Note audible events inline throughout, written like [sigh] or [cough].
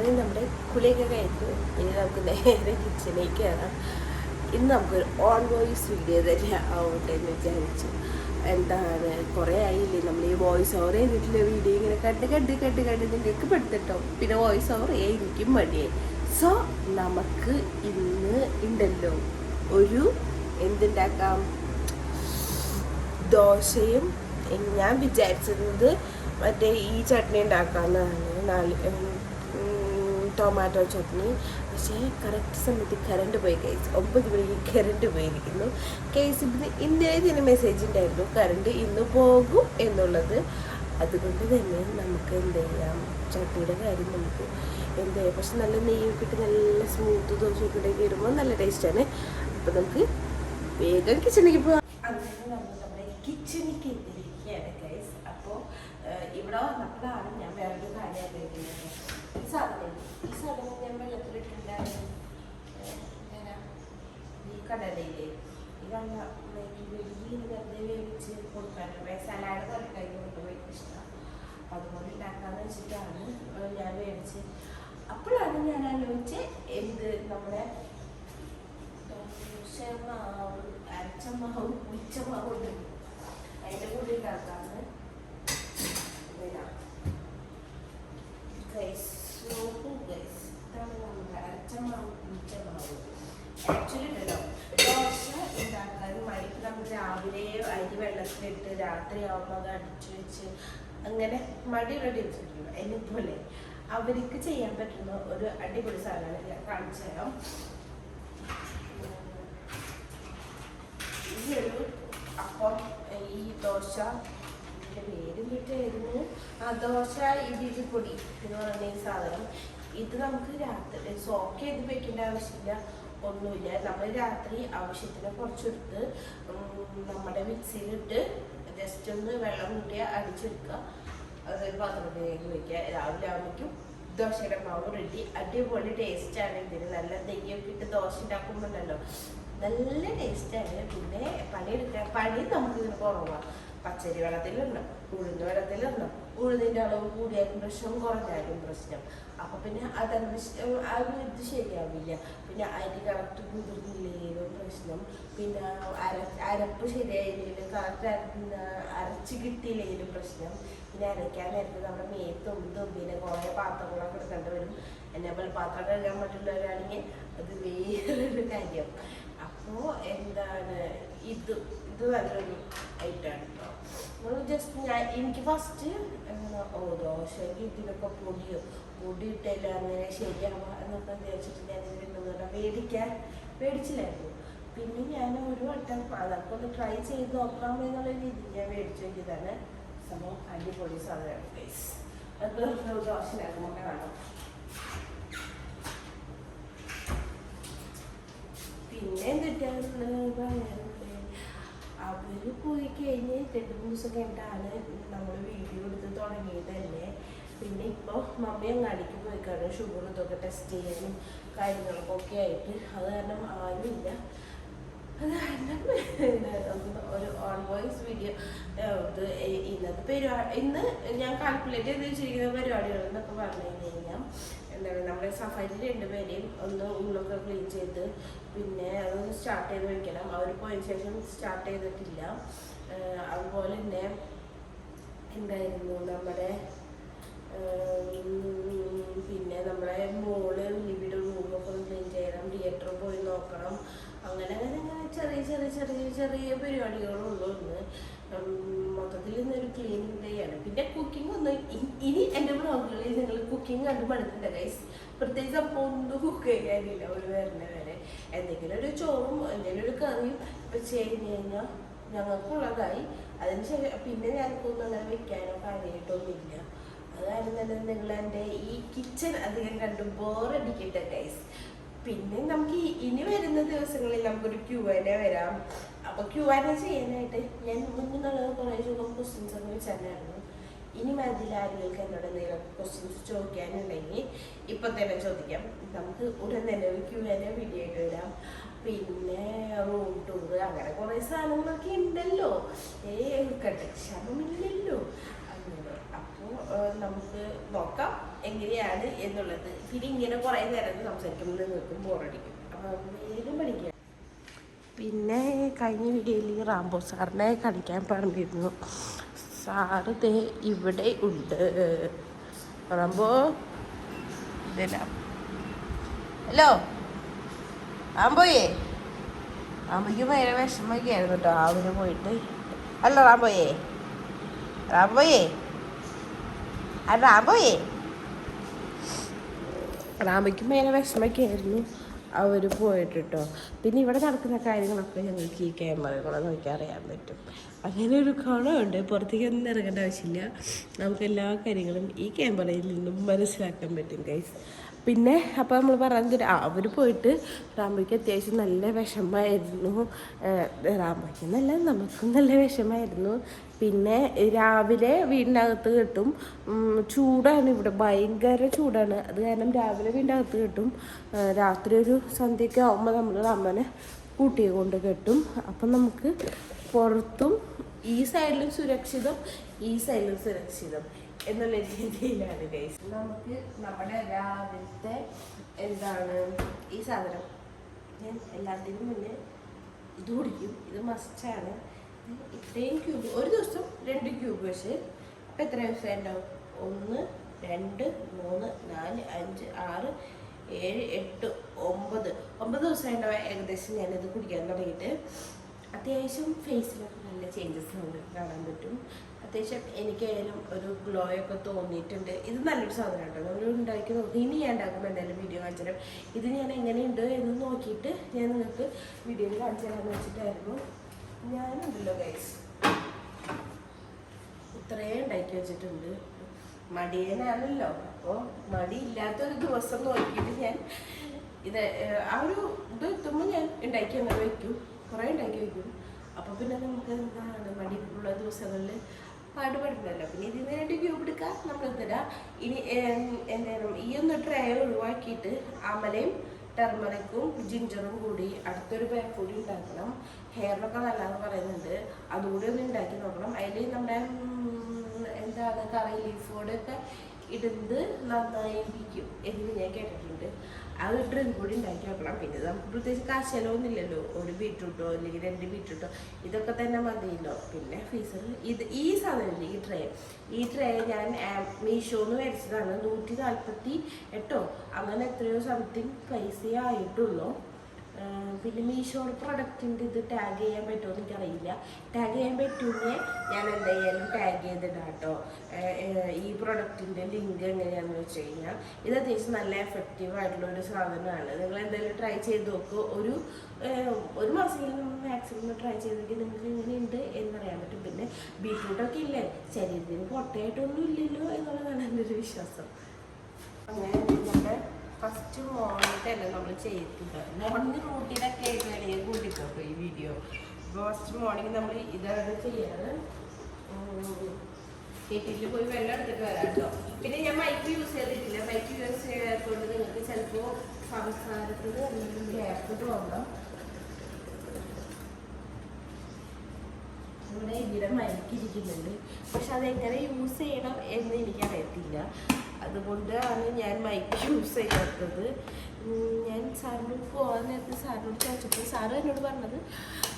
അങ്ങനെ നമ്മുടെ കുളിയൊക്കെ കഴിഞ്ഞു ഇനി നമുക്ക് നേരെ കിച്ചണിലേക്ക് കയറാം. ഇന്ന് നമുക്കൊരു ഓൺ വോയിസ് വീഡിയോ തന്നെ ആവട്ടെ എന്ന് വിചാരിച്ചു. എന്താണ്? കുറേ ആയില്ലേ? നമ്മൾ ഈ വോയിസ് ഓവർ ചെയ്തിട്ടുള്ള വീഡിയോ ഇങ്ങനെ കണ്ട് കണ്ട് കണ്ട് കണ്ട് നിങ്ങൾക്ക് പെടുത്തിട്ടോ. പിന്നെ വോയിസ് ഓവർ ചെയ്യാൻ മടിയായി. സോ നമുക്ക് ഇന്ന് ഉണ്ടല്ലോ ഒരു എന്തുണ്ടാക്കാം? ദോശയും ഞാൻ വിചാരിച്ചിരുന്നത് മറ്റേ ഈ ചട്നി ഉണ്ടാക്കാമെന്നാണ് നാല് ടൊമാറ്റോ ചട്നി. പക്ഷേ കറക്റ്റ് സമയത്ത് കറണ്ട് പോയി കേസ് ഒമ്പത് മണിക്ക് കറണ്ട് പോയിരിക്കുന്നു. കേസ് ഇന്ന് ഇന്നലെ ഇതിന് മെസ്സേജ് ഉണ്ടായിരുന്നു. കറണ്ട് ഇന്ന് പോകും എന്നുള്ളത്. അതുകൊണ്ട് തന്നെ നമുക്ക് എന്ത് ചെയ്യാം? ചട്നിയുടെ കാര്യം നമുക്ക് എന്ത് ചെയ്യാം? പക്ഷെ നല്ല നെയ്യൊക്കെ ഇട്ട് നല്ല സ്മൂത്ത് ദോശയൊക്കെ ഇടയ്ക്ക് വരുമ്പോൾ നല്ല ടേസ്റ്റാണ് അപ്പോൾ നമുക്ക് വേഗം കിച്ചണിലേക്ക് പോവാം. അങ്ങനെ അപ്പോൾ ഇവിടെ വന്നപ്പോഴാണ് ഞാൻ വേറൊരു കാര്യം ആലോചിക്കുന്നത് സാധനം ഈ സാധനം ഞാൻ വെള്ളത്തിലിട്ടുണ്ടായിരുന്നു ഈ കടലയിലെ ഇതാണ് ഈ വെള്ളി വെറുതെ വേവിച്ച് കൊടുക്കാനുള്ള സലാഡ് പോലെ കൈ ഇഷ്ടമാണ് ഇഷ്ടം. അതുപോലെ ഉണ്ടാക്കാന്ന് വെച്ചിട്ടാണ് ഞാൻ മേടിച്ച് അപ്പോഴാണ് ഞാൻ ആലോചിച്ച് എന്ത് നമ്മുടെ ദോശമാവ് അരച്ചമാവ് ഉച്ചമാവ് ഉണ്ട് അതിന്റെ കൂടെ ഉണ്ടാക്കാന്ന് ആക്ച്വലി ദോശ രാവിലെ രാത്രി ആവുമ്പോൾ അങ്ങനെ മടി റെഡി വെച്ചിട്ടുണ്ട് എന്നെ പോലെ. അവർക്ക് ചെയ്യാൻ പറ്റുന്ന ഒരു അടിപൊളി സാധനമാണ് ഞാൻ കാണിച്ചു തരാം. ഈ ഒരു അപ്പം ഈ ദോശ ഇതിന്റെ പേര് കിട്ടായിരുന്നു ആ ദോശ ഇടിരി പൊടി എന്ന് പറയുന്ന ഈ സാധനം. ഇത് നമുക്ക് രാത്രി സോക്ക് ചെയ്ത് വെക്കേണ്ട ആവശ്യമില്ല. ഒന്നുമില്ല. നമ്മൾ രാത്രി ആവശ്യത്തിന് കുറച്ചെടുത്ത് നമ്മുടെ മിക്സിയിലിട്ട് ജസ്റ്റ് ഒന്ന് വെള്ളം കൂട്ടി അടിച്ചെടുക്കുക. അതൊരു പാത്രത്തിലേക്ക് വെക്കുക. രാവിലെ ആകുമ്പോഴേക്കും ദോശയുടെ മാവ് റെഡി അടിപൊളി ടേസ്റ്റാണ് ഇതിന് നല്ല നെയ്യൊക്കെ ഇട്ട് ദോശ ഉണ്ടാക്കുമ്പോണ്ടല്ലോ. നല്ല ടേസ്റ്റാണ് പിന്നെ പണിയെടുക്കാൻ പണി നമുക്ക് ഇതിന് കുറവാണ് പച്ചരി വെള്ളത്തിലിടണം ഉഴുന്ന് വെള്ളത്തിലിടണം. ഉഴുന്നിന്റെ അളവ് കൂടിയാലും പ്രശ്നം കുറഞ്ഞാലും പ്രശ്നം. അപ്പൊ പിന്നെ അതനുസരിച്ച് ആ ഒരു ഇത് ശരിയാവില്ല. പിന്നെ അരി കറക്റ്റ് കുതിർന്നില്ലെങ്കിലും പ്രശ്നം. പിന്നെ അര അരപ്പ് ശരിയായില്ലെങ്കിലും കറക്റ്റ് അരച്ച് കിട്ടിയില്ലെങ്കിലും പ്രശ്നം. പിന്നെ അരയ്ക്കാൻ നേരത്ത് നമ്മുടെ മേത്തും പിന്നെ കുറേ പാത്രങ്ങളൊക്കെ എടുക്കേണ്ടി വരും. എന്നെ പോലെ പാത്രം കഴുകാൻ പറ്റുന്നവരാണെങ്കിൽ അത് വേറൊരു കാര്യം. അപ്പോൾ എന്താണ് ഇത്? ഇത് നല്ലൊരു ഐറ്റമാണ് നമ്മൾ ജസ്റ്റ് ഞാൻ എനിക്ക് ഫസ്റ്റ് ഓ ദോശയ്ക്ക് ഇതിനൊക്കെ പൊടിയോ പൊടി ഇട്ടില്ല അങ്ങനെ ശരിയാവാ എന്നൊക്കെ വിചാരിച്ചിട്ട് ഞാൻ ഇതിന്റെ മേടിക്കാൻ മേടിച്ചില്ലായിരുന്നു. പിന്നെ ഞാൻ ഒരു വട്ടം അതൊക്കെ ഒന്ന് ട്രൈ ചെയ്ത് നോക്കാം എന്നുള്ള രീതിയിൽ ഞാൻ മേടിച്ചു നോക്കിയതാണ്. സംഭവം അടിപൊളി സാധനമാണ് ഗൈസ് അത് ദോശ ഉണ്ടാക്കുമ്പോൾ കാണാം പിന്നെ എന്തിട്ടാണ് പറയാനുള്ളത് അവർ പോയി കഴിഞ്ഞ് രണ്ട് മൂന്ന് ദിവസം കഴിഞ്ഞിട്ടാണ് നമ്മൾ വീഡിയോ എടുത്ത് തുടങ്ങിയത് തന്നെ പിന്നെ ഇപ്പോൾ മമ്മി അങ്ങാടിക്ക് പോയി കാരണം ഷുഗർ ഇതൊക്കെ ടെസ്റ്റ് ചെയ്യാനും കാര്യങ്ങൾക്കൊക്കെ ആയിട്ട്. അത് കാരണം ആരുമില്ല. അത് കാരണം [laughs] ഒരു ഓൺ വോയിസ് വീഡിയോ ഇത് ഇന്നത്തെ പരിപാടി ഇന്ന് ഞാൻ കാൽക്കുലേറ്റ് ചെയ്ത് വെച്ചിരിക്കുന്ന പരിപാടികൾ എന്നൊക്കെ പറഞ്ഞു കഴിഞ്ഞാൽ എന്താണ് നമ്മുടെ സഫാരി രണ്ടുപേരെയും ഒന്ന് ഉള്ളൊക്കെ ക്ലീൻ ചെയ്ത് പിന്നെ അതൊന്ന് സ്റ്റാർട്ട് ചെയ്ത് വെക്കണം. അവർ പോയതിന് ശേഷം സ്റ്റാർട്ട് ചെയ്തിട്ടില്ല. അതുപോലെ തന്നെ എന്തായിരുന്നു നമ്മുടെ പിന്നെ നമ്മുടെ മോൾ ലിവിയുടെ റൂമൊക്കെ ഒന്ന് ക്ലീൻ ചെയ്യണം. തിയേറ്ററിൽ പോയി നോക്കണം. അങ്ങനെ അങ്ങനെ അങ്ങനെ ചെറിയ ചെറിയ ചെറിയ ചെറിയ പരിപാടികളുള്ളൂ ഇന്ന്. മൊത്തത്തിൽ ഇന്നൊരു ക്ലീനിങ് ഡേ ആണ്. പിന്നെ കുക്കിംഗ് ഒന്നും ഇ- ഇനി എന്റെ ബ്ലോഗുകളിൽ നിങ്ങൾ കുക്കിംഗ് കണ്ട് മടുത്തില്ല ഗൈസ് പ്രത്യേകിച്ച് അപ്പോൾ ഒന്നും കുക്ക് ചെയ്യാനില്ല ഒരു വരുന്ന വരെ. എന്തെങ്കിലും ഒരു ചോറും എന്തെങ്കിലും ഒരു കറിയും ഇപ്പം ചെയ്ത് കഴിഞ്ഞാൽ ഞങ്ങൾക്കുള്ളതായി. അതിന് ശേഷം പിന്നെ ഞങ്ങൾക്കൊന്നും അങ്ങനെ വെക്കാനോ കാര്യമായിട്ടൊന്നുമില്ല. അതായത് തന്നെ നിങ്ങൾ എന്റെ ഈ കിച്ചൺ അധികം കണ്ട് ബോറടിക്കട്ടെ ഗൈസ് പിന്നെ നമുക്ക് ഇനി വരുന്ന ദിവസങ്ങളിൽ നമുക്കൊരു ക്യൂ തന്നെ വരാം. അപ്പോൾ ക്യൂ തന്നെ ചെയ്യാനായിട്ട് ഞാൻ മുന്നിലുള്ള കുറേ ചുഖം ക്വസ്റ്റ്യൻസ് ഒക്കെ വെച്ചിട്ടുണ്ടായിരുന്നു ഇനി ആരെങ്കിലും എന്നോട് എന്തെങ്കിലും ക്വസ്റ്റ്യൻസ് ചോദിക്കാനുണ്ടെങ്കിൽ ഇപ്പൊ തന്നെ ചോദിക്കാം. നമുക്ക് ഉടൻ തന്നെ ഒരു ക്യൂ തന്നെ വീഡിയോ ആയിട്ട് വരാം. പിന്നെ റൂം ടൂർ അങ്ങനെ കുറേ സാധനങ്ങളൊക്കെ ഉണ്ടല്ലോ. ഏ കട്ടക്ഷമമില്ലല്ലോ അങ്ങനെ. അപ്പോൾ നമുക്ക് നോക്കാം എങ്ങനെയാണ് എന്നുള്ളത്. പിന്നെ ഇങ്ങനെ കുറേ നേരം സംസാരിക്കുമ്പോൾ നിങ്ങൾക്ക് ബോറടിക്കും അപ്പോൾ വേഗം പഠിക്കാം. പിന്നെ കഴിഞ്ഞ വീഡിയോയിൽ റാംബോ സാറിനെ കളിക്കാൻ പറഞ്ഞിരുന്നു. സാറ് ദേ ഇവിടെ ഉണ്ട്. പറമ്പോ? ഹലോ? റാംബോയേ. റാംബോയ്ക്ക് ഭയങ്കര വിഷമമൊക്കെ ആയിരുന്നു കേട്ടോ ആവിന് പോയിട്ട്. അല്ല റാംബോയേ. റാംബോയേ. ആ റാംബോയേ. റാംബോയ്ക്ക് ഭയങ്കര വിഷമമൊക്കെ ആയിരുന്നു അവർ പോയിട്ട് കേട്ടോ പിന്നെ ഇവിടെ നടക്കുന്ന കാര്യങ്ങളൊക്കെ ഞങ്ങൾക്ക് ഈ ക്യാമറകളെ നോക്കി അറിയാൻ പറ്റും. അങ്ങനെ ഒരു ഗുണമുണ്ട്. പുറത്തേക്ക് ഒന്നും ഇറങ്ങേണ്ട ആവശ്യമില്ല. നമുക്ക് എല്ലാ കാര്യങ്ങളും ഈ ക്യാമറയിൽ നിന്നും മനസ്സിലാക്കാൻ പറ്റും ഗൈസ് പിന്നെ അപ്പോൾ നമ്മൾ പറഞ്ഞത് അവർ പോയിട്ട് റാംബയ്ക്ക് അത്യാവശ്യം നല്ല വിഷമമായിരുന്നു. റാംബയ്ക്ക് നല്ല നമുക്കും നല്ല വിഷമമായിരുന്നു. പിന്നെ രാവിലെ വീടിനകത്ത് കിട്ടും. ചൂടാണ് ഇവിടെ ഭയങ്കര ചൂടാണ്. അത് കാരണം രാവിലെ വീടിനകത്ത് കിട്ടും. രാത്രി ഒരു സന്ധ്യയൊക്കെ ആകുമ്പോൾ നമ്മൾ റാമ്പനെ കൂട്ടിയെ കൊണ്ട് കെട്ടും. അപ്പം നമുക്ക് പുറത്തും ഈ സൈഡിലും സുരക്ഷിതം ഈ സൈഡിലും സുരക്ഷിതം. എന്നുള്ള രീതിയിലാണ് ഗൈസ് നമുക്ക് നമ്മുടെ രാവിലത്തെ എന്താണ് ഈ സാധനം? ഞാൻ എല്ലാത്തിനും മുന്നേ ഇത് കുടിക്കും. ഇത് മസ്റ്റാണ് ഇത്രയും ക്യൂബ് ഒരു ദിവസം രണ്ട് ക്യൂബ് വെച്ച് അപ്പം എത്ര ദിവസം ഉണ്ടാവും ഒന്ന് രണ്ട് മൂന്ന് നാല് അഞ്ച് ആറ് ഏഴ് എട്ട് ഒമ്പത്. ഒമ്പത് ദിവസം ഉണ്ടാവും ഏകദേശം ഞാനിത് കുടിക്കാൻ തുടങ്ങിയിട്ട്. അത്യാവശ്യം ഫേസിലൊക്കെ നല്ല ചേഞ്ചസ് നമുക്ക് കാണാൻ പറ്റും. അത്യാവശ്യം എനിക്കായാലും ഒരു ഗ്ലോ ഒക്കെ തോന്നിയിട്ടുണ്ട്. ഇത് നല്ലൊരു സാധനം കേട്ടോ. നമ്മൾ ഉണ്ടാക്കി നോക്കി. ഇനി ഞാൻ ഉണ്ടാക്കുമ്പോൾ എന്തായാലും വീഡിയോ കാണിച്ചു തരാം ഇത് ഞാൻ എങ്ങനെയുണ്ട് എന്ന് നോക്കിയിട്ട് ഞാൻ നിങ്ങൾക്ക് വീഡിയോയിൽ കാണിച്ചു തരാമെന്ന് വെച്ചിട്ടായിരുന്നു. ഞാനുണ്ടല്ലോ ഗൈസ് ഇത്രയും ഉണ്ടാക്കി വെച്ചിട്ടുണ്ട്. മടിയനാണല്ലോ. അപ്പോൾ മടിയില്ലാത്തൊരു ദിവസം നോക്കിയിട്ട് ഞാൻ ഇത് ആ ഒരു ഇത് എത്തുമ്പോൾ ഞാൻ ഉണ്ടാക്കി അങ്ങനെ വയ്ക്കും കുറേ ഉണ്ടാക്കി വയ്ക്കും അപ്പോൾ പിന്നെ നമുക്ക് എന്താണ് മടിയുള്ള ദിവസങ്ങളിൽ പാടുപെടണ്ടല്ലോ പിന്നെ ഇതിന് വേണ്ടി ക്യൂബ് എടുക്കാം നമ്മൾ തരാം ഇനി എന്തായാലും ഈ ഒന്ന് ട്രേ ഒഴിവാക്കിയിട്ട് അമലയും ടെർമറിക്കും ജിഞ്ചറും കൂടി അടുത്തൊരു പാക്ക് കൂടി ഉണ്ടാക്കണം. ഹെയറിനൊക്കെ നല്ലതെന്ന് പറയുന്നുണ്ട്. അതുകൂടി ഒന്ന് ഉണ്ടാക്കി നോക്കണം. അതിൽ നമ്മുടെ എന്താ എന്താണ് കറി ലീഫോടൊക്കെ ഇടുന്നത് നന്നായിരിക്കും എന്ന് ഞാൻ കേട്ടിട്ടുണ്ട്. ഒരു ഡ്രിങ്ക് കൂടി ഉണ്ടാക്കി വെക്കണം. പിന്നെ നമുക്ക് പ്രത്യേകിച്ച് കാശലൊന്നുമില്ലല്ലോ ഒരു ബീട്രൂട്ടോ അല്ലെങ്കിൽ രണ്ട് ബീട്രൂട്ടോ. ഇതൊക്കെ തന്നെ മതിയല്ലോ. പിന്നെ ഫീസർ ഇത് ഈ സാധനമില്ല ഈ ട്രേ ഈ ട്രേ ഞാൻ മീഷോന്ന് മേടിച്ചതാണ് നൂറ്റി നാൽപ്പത്തി എട്ടോ അങ്ങനെ എത്രയോ സംതിങ് പൈസ ആയിട്ടുള്ളൂ. പിന്നെ മീഷോയുടെ പ്രൊഡക്റ്റിന്റെ ഇത് ടാഗ് ചെയ്യാൻ പറ്റുമോ എന്ന് എനിക്കറിയില്ല. ടാഗ് ചെയ്യാൻ പറ്റുമെങ്കിൽ ഞാൻ എന്തായാലും ടാഗ് ചെയ്തിടാം കേട്ടോ. ഈ പ്രൊഡക്റ്റിന്റെ ലിങ്ക് എങ്ങനെയാണെന്ന് വെച്ച് കഴിഞ്ഞാൽ ഇത് അത്യാവശ്യം നല്ല എഫക്റ്റീവ് ആയിട്ടുള്ള ഒരു സാധനമാണ്. നിങ്ങൾ എന്തായാലും ട്രൈ ചെയ്ത് നോക്കുക ഒരു ഒരു മാസമെങ്കിലും മാക്സിമം ട്രൈ ചെയ്തെങ്കിൽ നിങ്ങൾക്ക് എങ്ങനെയുണ്ട് എന്നറിയാൻ പറ്റും. പിന്നെ ബീട്രൂട്ടൊക്കെ ഇല്ലേ? ശരീരത്തിന് പൊട്ടയായിട്ടൊന്നും ഇല്ലല്ലോ എന്നുള്ളതാണ് എന്റെ ഒരു വിശ്വാസം. അങ്ങനെ നമ്മുടെ ഫസ്റ്റ് മോർണിംഗ് നമ്മൾ ചെയ്തിട്ടുണ്ട്. മോർണിംഗ് റൂട്ടീനൊക്കെ ആയിട്ട് വേണമെങ്കിൽ കൂട്ടിക്കോട്ടോ ഈ വീഡിയോ അപ്പോൾ ഫസ്റ്റ് മോർണിംഗ് നമ്മൾ ഇതാണ് ചെയ്യാറ് കെറ്റിൽ പോയി വെള്ളം എടുത്തിട്ട് വരാം കേട്ടോ. പിന്നെ ഞാൻ മൈക്ക് യൂസ് ചെയ്തിട്ടില്ല. മൈക്ക് യൂസ് ചെയ്യാത്തതുകൊണ്ട് നിങ്ങൾക്ക് ചിലപ്പോൾ സംസാരത്തിന് എന്തെങ്കിലും ഗ്യാപ്പ് തോന്നാം. ഇവിടെ ഇവിടെ മയക്കിരിക്കുന്നുണ്ട് പക്ഷെ അതെങ്ങനെ യൂസ് ചെയ്യണം എന്ന് എനിക്കറിയത്തില്ല. അതുകൊണ്ടാണ് ഞാൻ മൈക്ക് യൂസ് ചെയ്യാത്തത്. ഞാൻ സാറിനോട് പോകാൻ നേരത്തെ സാറിനോട് ചോദിച്ചപ്പോൾ സാറ് എന്നോട് പറഞ്ഞത്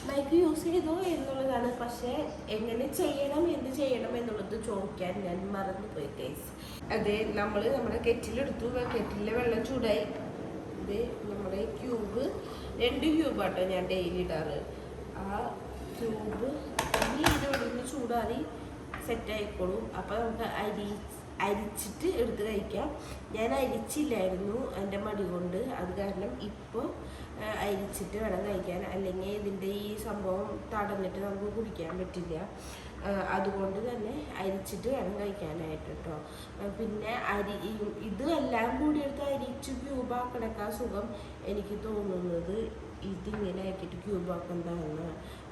മൈക്ക് യൂസ് ചെയ്തോ എന്നുള്ളതാണ്. പക്ഷേ എങ്ങനെ ചെയ്യണം എന്ത് ചെയ്യണം എന്നുള്ളത് ചോദിക്കാൻ ഞാൻ മറന്നുപോയി കേസ് അതെ നമ്മൾ നമ്മുടെ കെറ്റിലെടുത്തു. കെറ്റിലെ വെള്ളം ചൂടായി. ഇത് നമ്മുടെ ക്യൂബ് രണ്ട് ക്യൂബാട്ടോ ഞാൻ ഡെയിലി ഇടാറ്. ആ ക്യൂബ് ഇനി ഇത് നിന്ന് ചൂടാറി സെറ്റ് ആയിക്കോളും. അപ്പോൾ നമുക്ക് അരി അരിച്ചിട്ട് എടുത്ത് കഴിക്കാം. ഞാൻ അരിച്ചില്ലായിരുന്നു എന്റെ മടി കൊണ്ട്. അത് കാരണം ഇപ്പോൾ അരിച്ചിട്ട് വേണം കഴിക്കാൻ. അല്ലെങ്കിൽ ഇതിന്റെ ഈ സംഭവം തടഞ്ഞിട്ട് നമുക്ക് കുടിക്കാൻ പറ്റില്ല. അതുകൊണ്ട് തന്നെ അരിച്ചിട്ട് വേണം കഴിക്കാനായിട്ട് കേട്ടോ. പിന്നെ അരി ഇതെല്ലാം കൂടി എടുത്ത് അരിച്ച് ക്യൂബാക്കണക്കാ സുഖം എനിക്ക് തോന്നുന്നത്. ഇതിങ്ങനെ ആക്കിയിട്ട് ക്യൂബാക്കുന്നതാണ്